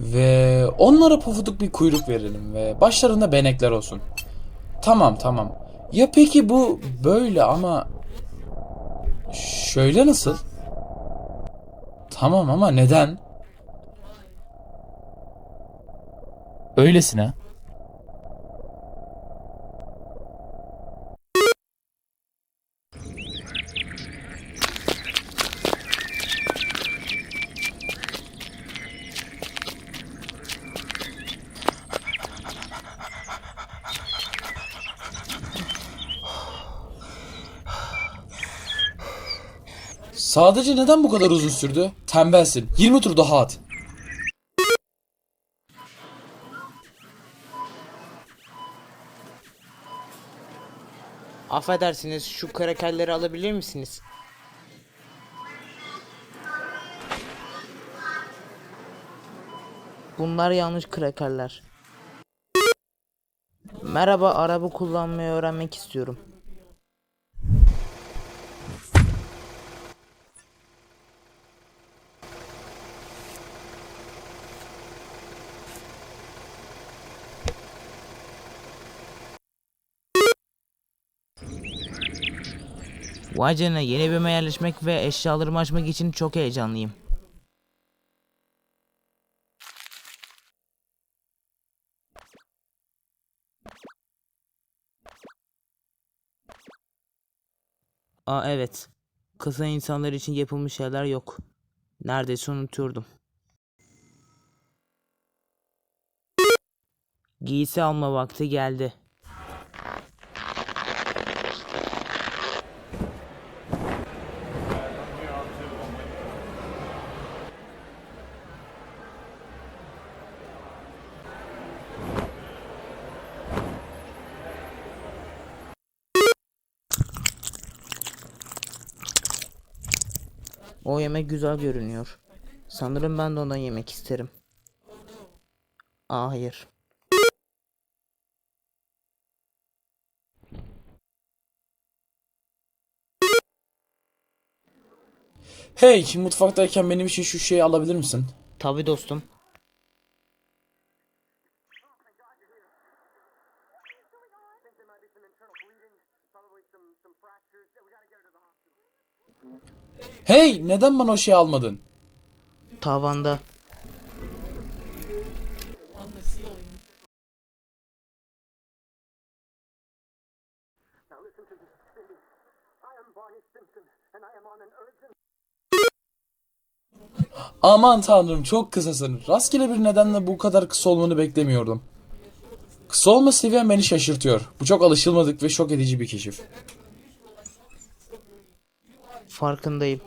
Ve onlara pofuduk bir kuyruk verelim ve başlarında benekler olsun. Tamam tamam. Ya peki bu böyle ama şöyle nasıl? Tamam ama neden? Öylesine. Sadece neden bu kadar uzun sürdü? Tembelsin. 20 tur daha at. Affedersiniz şu krakerleri alabilir misiniz? Bunlar yanlış krakerler. Merhaba, araba kullanmayı öğrenmek istiyorum. Vay canına yeni evime yerleşmek ve eşyalarımı açmak için çok heyecanlıyım. Aa evet. Kısa insanlar için yapılmış şeyler yok. Neredeyse unutuyordum. Giysi alma vakti geldi. O yemek güzel görünüyor. Sanırım ben de ondan yemek isterim. Aa hayır. Hey, mutfaktayken benim için şu şeyi alabilir misin? Tabi dostum. Hey, neden bana o şeyi almadın? Tavanda. Aman tanrım çok kısasın. Rastgele bir nedenle bu kadar kısa olmanı beklemiyordum. Kısa olma seviyen beni şaşırtıyor. Bu çok alışılmadık ve şok edici bir keşif. Farkındayım.